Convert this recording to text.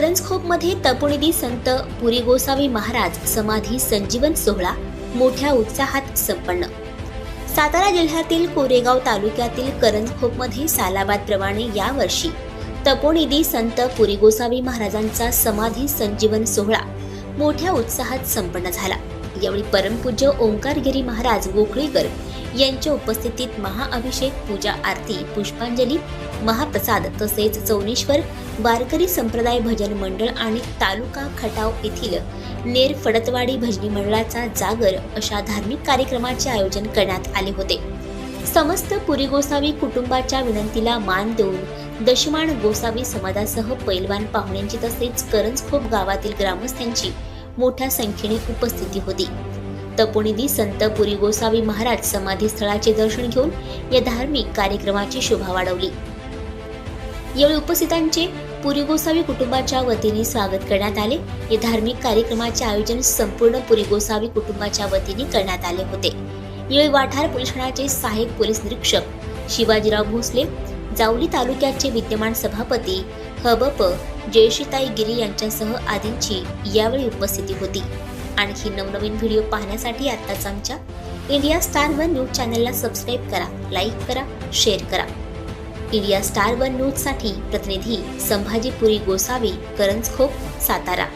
करंजखोपमध्ये तपोनिधी संत पुरी गोसावी महाराज समाधी संजीवन सोहळा मोठ्या उत्साहात संपन्न. सातारा जिल्ह्यातील कोरेगाव तालुक्यातील करंजखोपमध्ये सालाबादप्रमाणे यावर्षी तपोनिधी संत पुरी गोसावी महाराजांचा समाधी संजीवन सोहळा मोठ्या उत्साहात संपन्न झाला. यावेळी परमपूज्य ओंकारगिरी महाराज गोखळीकर यांच्या उपस्थितीत महाअभिषेक पूजा आरती पुष्पांजली महाप्रसाद तसेच चौनेश्वर वारकरी संप्रदाय भजन मंडळ आणि तालुका खटाव येथील नेर फडतवाडी भजनी मंडळाचा जागर अशा धार्मिक कार्यक्रमाचे आयोजन करण्यात आले होते. समस्त पुरी गोसावी कुटुंबाच्या विनंतीला मान देऊन दशमान गोसावी समाजासह पैलवान पाहुण्यांची तसेच करंजखोप गावातील ग्रामस्थांची मोठ्या संख्येने उपस्थिती होती. तपोनिधी संत पुरी गोसावी महाराज समाधी स्थळाचे दर्शन घेऊन या धार्मिक कार्यक्रमाची शोभा वाढवली. यावेळी उपस्थितांचे पुरी गोसावी कुटुंबाच्या वतीने स्वागत करण्यात आले. या धार्मिक कार्यक्रमाचे आयोजन संपूर्ण पुरी गोसावी कुटुंबाच्या वतीने करण्यात आले होते. यावेळी वाठार पोलीस ठाण्याचे सहाय्यक पोलीस निरीक्षक शिवाजीराव भोसले जावली तालुक्याचे विद्यमान सभापती हबप जयश्रीताई गिरी यांच्यासह आदींची यावेळी उपस्थिती होती. आणखी नवनवीन व्हिडिओ पाहण्यासाठी आत्ताच आमच्या इंडिया स्टार वन न्यूज चॅनलला सबस्क्राईब करा लाईक करा शेअर करा. इंडिया स्टार वन न्यूजसाठी प्रतिनिधी संभाजीपुरी गोसावी करंजखोप सातारा.